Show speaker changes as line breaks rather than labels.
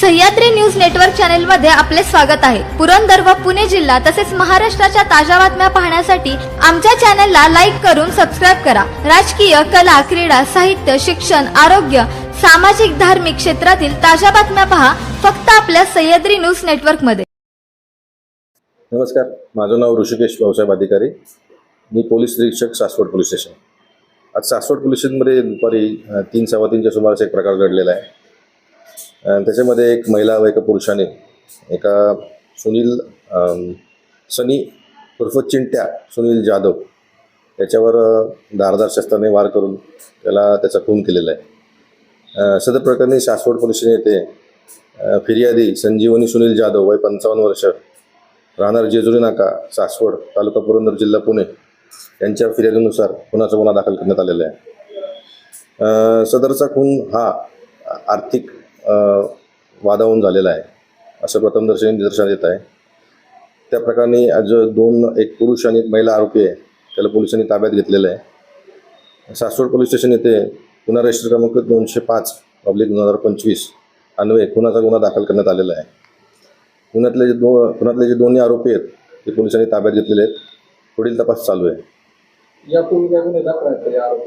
Sahyadri news network चॅनलमध्ये आपले स्वागत आहे. पुरंदर व पुणे जिल्हा तसेच महाराष्ट्राच्या ताज्या बातम्या पाहण्यासाठी आमच्या चॅनलला लाईक करून सबस्क्राईब करा. राजकीय कला क्रीडा साहित्य शिक्षण आरोग्य सामाजिक धार्मिक क्षेत्रातील ताज्या बातम्या पहा फक्त आपल्या सह्याद्री न्यूज नेटवर्कमध्ये
नमस्कार. माझं नाव ऋषिकेश भाऊसाहेब अधिकारी. मी पोलीस निरीक्षक सासवड पोलीस स्टेशन. आज सासवड पोलीस स्टेशनमध्ये दुपारी तीन सव्वा तीनच्या सुमारास एक प्रकार घडलेला आहे. त्याच्यामध्ये एक महिला व एका पुरुषाने एका सुनील सनी उर्फ चिंट्या सुनील जाधव याच्यावर धारदार शस्त्राने वार करून त्याला त्याचा खून केलेला आहे. सदर प्रकरणी सासवड पोलीस येथे फिर्यादी संजीवनी सुनील जाधव वय पंचावन्न वर्ष राहणार जेजुरी नाका सासवड तालुका पुरंदर जिल्हा पुणे यांच्या फिर्यादीनुसार खुनाचा गुन्हा दाखल करण्यात आलेला आहे. सदरचा खून हा आर्थिक वादावून झालेला आहे. असं प्रथमदर्शनी निदर्शनात येत आहे. त्या प्रकरणी आज दोन एक पुरुष आणि एक महिला आरोपी आहे त्याला पोलिसांनी ताब्यात घेतलेलं आहे. सासवड पोलीस स्टेशन येथे गुन्हा रजिस्टर क्रमांक दोनशे पाच पब्लिक दोन हजार पंचवीस अन्वये खुनाचा गुन्हा दाखल करण्यात आलेला आहे. पुण्यातले जे दो पुण्यातले जे दोन्ही आरोपी आहेत ते पोलिसांनी ताब्यात घेतलेले आहेत. पुढील तपास चालू आहे.
या पूर्वी गुन्हे दाखल आरोपी